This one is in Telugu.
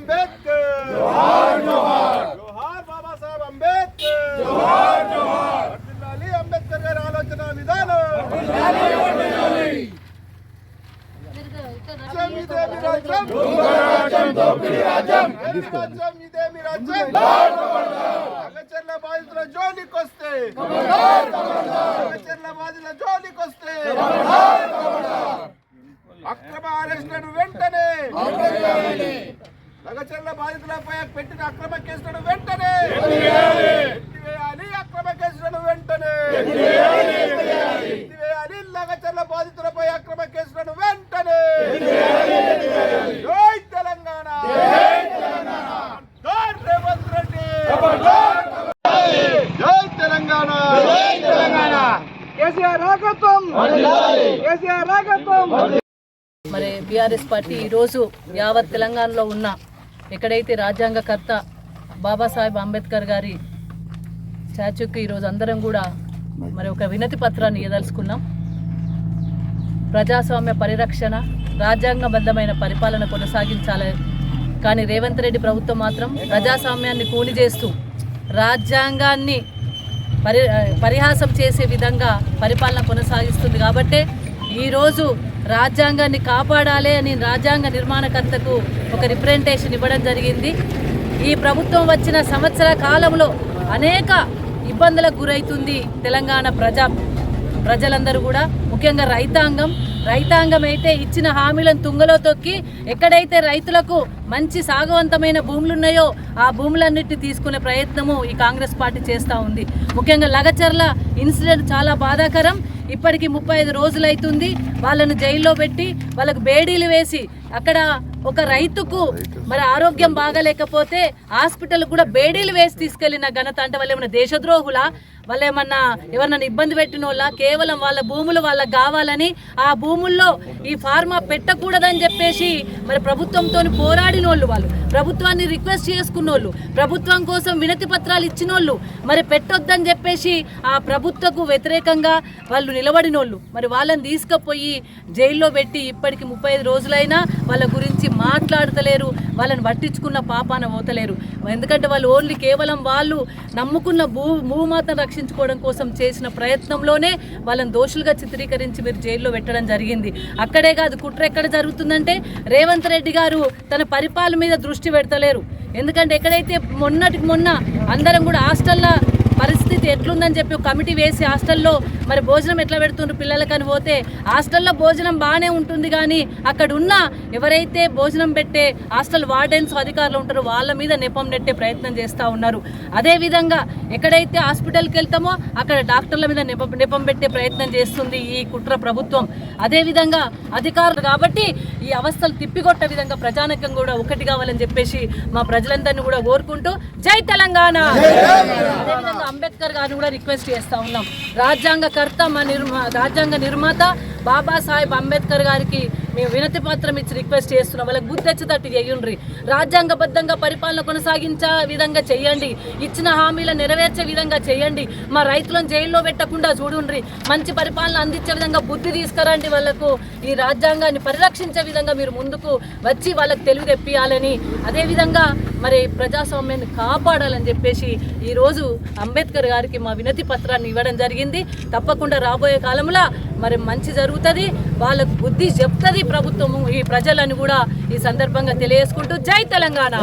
అంబేద్కర్! జోహార్ జోహార్ జోహార్ బాబాసాహెబ్ అంబేద్కర్! జోహార్ జోహార్ వర్ధిల్లాలి అంబేద్కర్ గారి ఆలోచన విధానం! అగచర్ల బాధితుల జోలికొస్తే అగచర్ల బాధితుల జోలికొస్తే అక్రమ అరెస్టులను వెంటనే! లగచర్ల బాధితులపై పెట్టిన అక్రమ కేసులను వెంటనే ఎత్తివేయాలి. అక్రమ కేసులను వెంటనే ఎత్తివేయాలి. లగచర్ల బాధితులపై అక్రమ కేసులను వెంటనే జై తెలంగాణ. జై రేవంత్ రెడ్డి. జై తెలంగాణ. జై తెలంగాణ. కేసీఆర్ నాయకత్వం. కేసీఆర్ నాయకత్వం. మరి బీఆర్ఎస్ పార్టీ ఈరోజు యావత్ తెలంగాణలో ఉన్న ఎక్కడైతే రాజ్యాంగకర్త బాబాసాహెబ్ అంబేద్కర్ గారి స్టాచ్యూకి ఈరోజు అందరం కూడా మరి ఒక వినతి పత్రాన్ని ఇవ్వదలుచుకున్నాం ప్రజాస్వామ్య పరిరక్షణ రాజ్యాంగబద్ధమైన పరిపాలన కొనసాగించాలి. కానీ రేవంత్ రెడ్డి ప్రభుత్వం మాత్రం ప్రజాస్వామ్యాన్ని కూలి చేస్తూ రాజ్యాంగాన్ని పరి పరిహాసం చేసే విధంగా పరిపాలన కొనసాగిస్తుంది కాబట్టే ఈరోజు రాజ్యాంగాన్ని కాపాడాలి అని రాజ్యాంగ నిర్మాణకర్తకు ఒక రిప్రజెంటేషన్ ఇవ్వడం జరిగింది. ఈ ప్రభుత్వం వచ్చిన సంవత్సర కాలంలో అనేక ఇబ్బందులకు గురవుతుంది తెలంగాణ ప్రజా ప్రజలందరూ కూడా. ముఖ్యంగా రైతాంగం. రైతాంగం అయితే ఇచ్చిన హామీలను తుంగలో తొక్కి ఎక్కడైతే రైతులకు మంచి సాగవంతమైన భూములు ఉన్నాయో ఆ భూములన్నిటిని తీసుకునే ప్రయత్నము ఈ కాంగ్రెస్ పార్టీ చేస్తూ ఉంది. ముఖ్యంగా లగచర్ల ఇన్సిడెంట్ చాలా బాధాకరం. ఇప్పటికి ముప్పై ఐదు రోజులు అవుతుంది వాళ్ళను జైల్లో పెట్టి వాళ్ళకు బేడీలు వేసి అక్కడ ఒక రైతుకు మరి ఆరోగ్యం బాగలేకపోతే హాస్పిటల్ కూడా బేడీలు వేసి తీసుకెళ్ళిన ఘనత అంటే వాళ్ళు ఏమన్నా దేశద్రోహులా? వాళ్ళు ఏమన్నా ఎవరన్నా ఇబ్బంది పెట్టిన వాళ్ళ కేవలం వాళ్ళ భూములు వాళ్ళకి కావాలని ఆ భూముల్లో ఈ ఫార్మా పెట్టకూడదని చెప్పేసి మరి ప్రభుత్వంతో పోరాడిన వాళ్ళు. వాళ్ళు ప్రభుత్వాన్ని రిక్వెస్ట్ చేసుకున్న వాళ్ళు ప్రభుత్వం కోసం వినతి పత్రాలు ఇచ్చిన వాళ్ళు మరి పెట్టొద్దని చెప్పేసి ఆ ప్రభుత్వకు వ్యతిరేకంగా వాళ్ళు నిలబడిన వాళ్ళు మరి వాళ్ళని తీసుకుపోయి జైల్లో పెట్టి ఇప్పటికి ముప్పై ఐదు రోజులైనా వాళ్ళ గురించి మాట్లాడతలేరు. వాళ్ళని పట్టించుకున్న పాపాన పోతలేరు. ఎందుకంటే వాళ్ళు ఓన్లీ కేవలం వాళ్ళు నమ్ముకున్న భూ భూమాతను రక్షించుకోవడం కోసం చేసిన ప్రయత్నంలోనే వాళ్ళని దోషులుగా చిత్రీకరించి మీరు జైల్లో పెట్టడం జరిగింది. అక్కడే కాదు కుట్ర ఎక్కడ జరుగుతుందంటే రేవంత్ రెడ్డి గారు తన పరిపాలన మీద దృష్టి పెడతలేరు. ఎందుకంటే ఎక్కడైతే మొన్నటికి మొన్న అందరం కూడా హాస్టల్లో పరిస్థితి ఎట్లుందని చెప్పి ఒక కమిటీ వేసి హాస్టల్లో మరి భోజనం ఎట్లా పెడుతుండ్రు పిల్లలకని పోతే హాస్టల్లో భోజనం బాగానే ఉంటుంది కానీ అక్కడ ఉన్న ఎవరైతే భోజనం పెట్టే హాస్టల్ వార్డెన్స్ అధికారులు ఉంటారో వాళ్ళ మీద నెపం నెట్టే ప్రయత్నం చేస్తూ ఉన్నారు. అదేవిధంగా ఎక్కడైతే హాస్పిటల్కి వెళ్తామో అక్కడ డాక్టర్ల మీద నెపం నెపం పెట్టే ప్రయత్నం చేస్తుంది ఈ కుట్ర ప్రభుత్వం. అదేవిధంగా అధికారులు కాబట్టి ఈ అవస్థలు తిప్పికొట్టే విధంగా ప్రజానకం కూడా ఒకటి కావాలని చెప్పేసి మా ప్రజలందరినీ కూడా కోరుకుంటూ జై తెలంగాణ! అదేవిధంగా అంబేద్కర్ గారిని కూడా రిక్వెస్ట్ చేస్తూ ఉన్నాం. రాజ్యాంగకర్త మా నిర్మా రాజ్యాంగ నిర్మాత బాబాసాహెబ్ అంబేద్కర్ గారికి మేము వినతి పత్రం ఇచ్చి రిక్వెస్ట్ చేస్తున్నాం. వాళ్ళకి బుద్ధి వచ్చేటట్టు చేయండి రాజ్యాంగబద్ధంగా పరిపాలన కొనసాగించే విధంగా చేయండి. ఇచ్చిన హామీలను నెరవేర్చే విధంగా చేయండి. మా రైతులను జైల్లో పెట్టకుండా చూడుండ్రి. మంచి పరిపాలన అందించే విధంగా బుద్ధి తీసుకురండి వాళ్ళకు. ఈ రాజ్యాంగాన్ని పరిరక్షించే విధంగా మీరు ముందుకు వచ్చి వాళ్ళకి తెలివి తెప్పియాలని. అదేవిధంగా మరి ప్రజాస్వామ్యాన్ని కాపాడాలని చెప్పేసి ఈరోజు అంబేద్కర్ గారికి మా వినతి పత్రాన్ని ఇవ్వడం జరిగింది. తప్పకుండా రాబోయే కాలంలో మరి మంచి జరుగుతుంది. వాళ్ళకు బుద్ధి చెప్తుంది ప్రభుత్వము ఈ ప్రజలను కూడా ఈ సందర్భంగా తెలియజేసుకుంటూ జై తెలంగాణ.